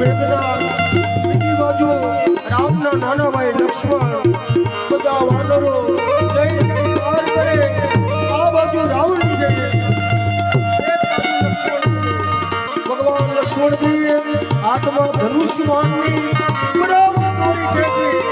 મેઘનાથ, બીજી બાજુ રામના લક્ષ્મણ, બધા વાનરો આ બાજુ રાવણ ભગવાન લક્ષ્મણજીએ હાથમાં ધનુષ્યમાનની બરાબર દોરી ખેંચી.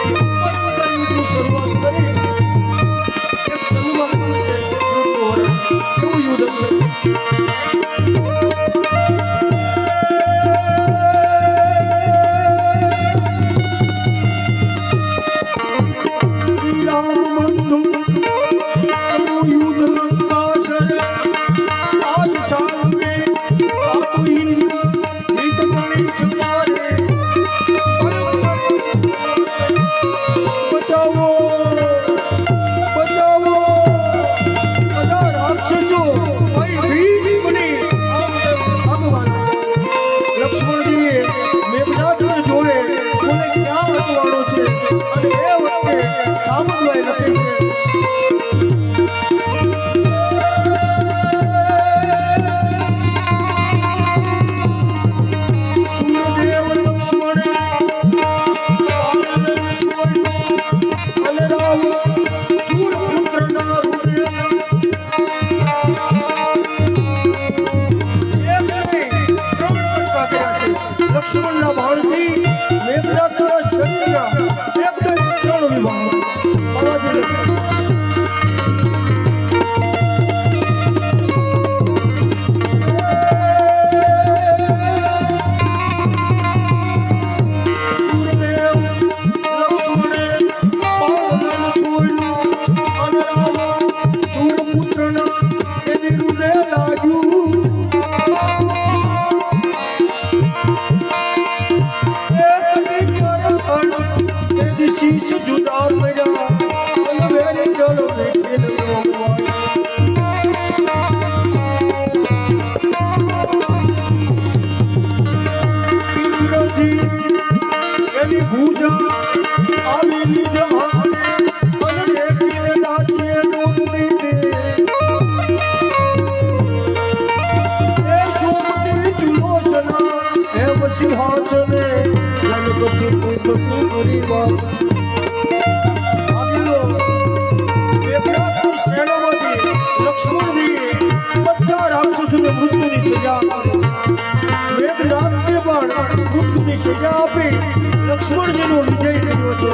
মূল্য ভর্তি। લક્ષ્મણજીએ બધા રાક્ષસોને મૃત્યુની સજા આપી સજા આપી વિજય થયો છે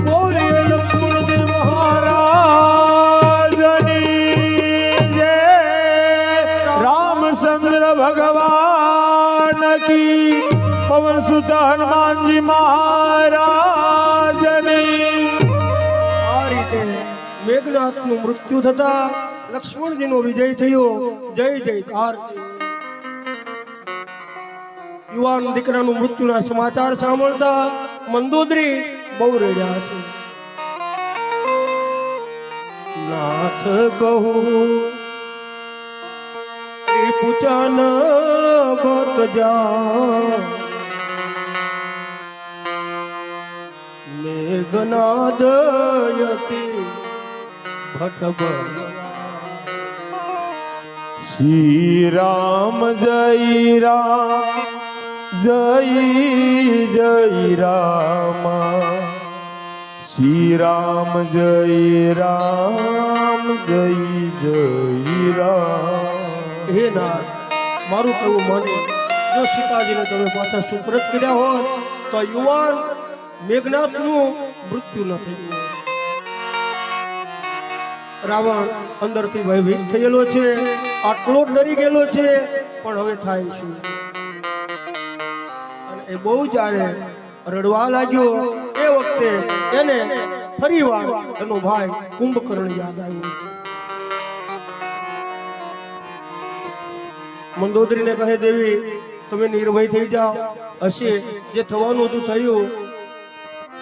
બોલીએ લક્ષ્મણજી મહારાજની જય રામચંદ્ર ભગવાન કી પવન સુત હનુમાનજી મહારાજની આ મૃત્યુ થતા લક્ષ્મણજીનો વિજય થયો. જય જયકાર. યુવાન દીકરાનું મૃત્યુના સમાચાર સાંભળતા મંદોદરી બહુ રેડ્યા છે. નાથ કહું મેઘનાદયતિ ભટભ શ્રી રામ જય રામ. જય જય રામ શ્રી રામ જય રામ જય જય રામ હે નાથ, મારું કહેવું માને જો સીતાજીને તમે પાછા સુપ્રત કર્યા હોત, તો યુવાન મેઘનાથનું મૃત્યુ ન થયું રાવણ અંદરથી ભયભીત થયેલો છે, આટલો ડરી ગયેલો છે, પણ હવે થાય શું? એ બહુ જાણે રડવા લાગ્યો. એ વખતે એને ફરીવાર એનો ભાઈ કુંભકર્ણ યાદ આવ્યો. મંદોદરીને કહે, દેવી, તમે નિર્ભય થઈ જાઓ. હશે જે થવાનું હતું થયું.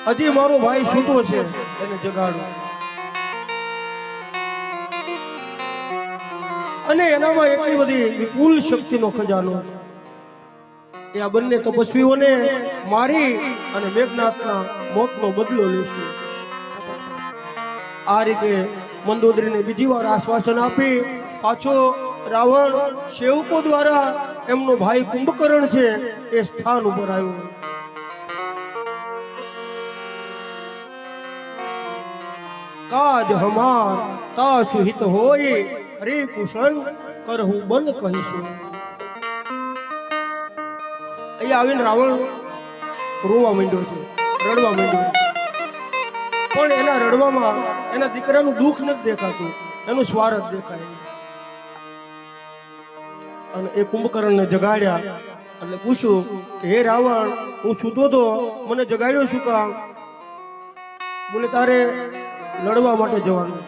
હજી મારો ભાઈ છૂટો છે, એને જગાડો. અને એનામાં એટલી બધી વિપુલ શક્તિનો ખજાનો છે. એ આ બંને તપસ્વીઓને મારી અને મેઘનાથના મોતનો બદલો લેશું. આ રીતે મંદોદરીને બીજી વાર આશ્વાસન આપી પાછો રાવણ સેવકો દ્વારા એમનો ભાઈ કુંભકર્ણ છે એ સ્થાન ઉપર આવ્યો. કાજ હમાર તાસુ હિત હોય હરે કુશન કરહું બંધ કહીશું. અહીંયા આવીને રાવણ રોવા માંડ્યો છે, રડવા માંડ્યો પણ એના રડવામાં એના દીકરાનું દુઃખ નથી દેખાતું, એનું સ્વાર્થ દેખાય અને એ કુંભકર્ણને જગાડ્યા એટલે પૂછ્યું કે, હે રાવણ, હું સૂતો તો? મને જગાડ્યો શું કામ? બોલે, તારે લડવા માટે જવાનું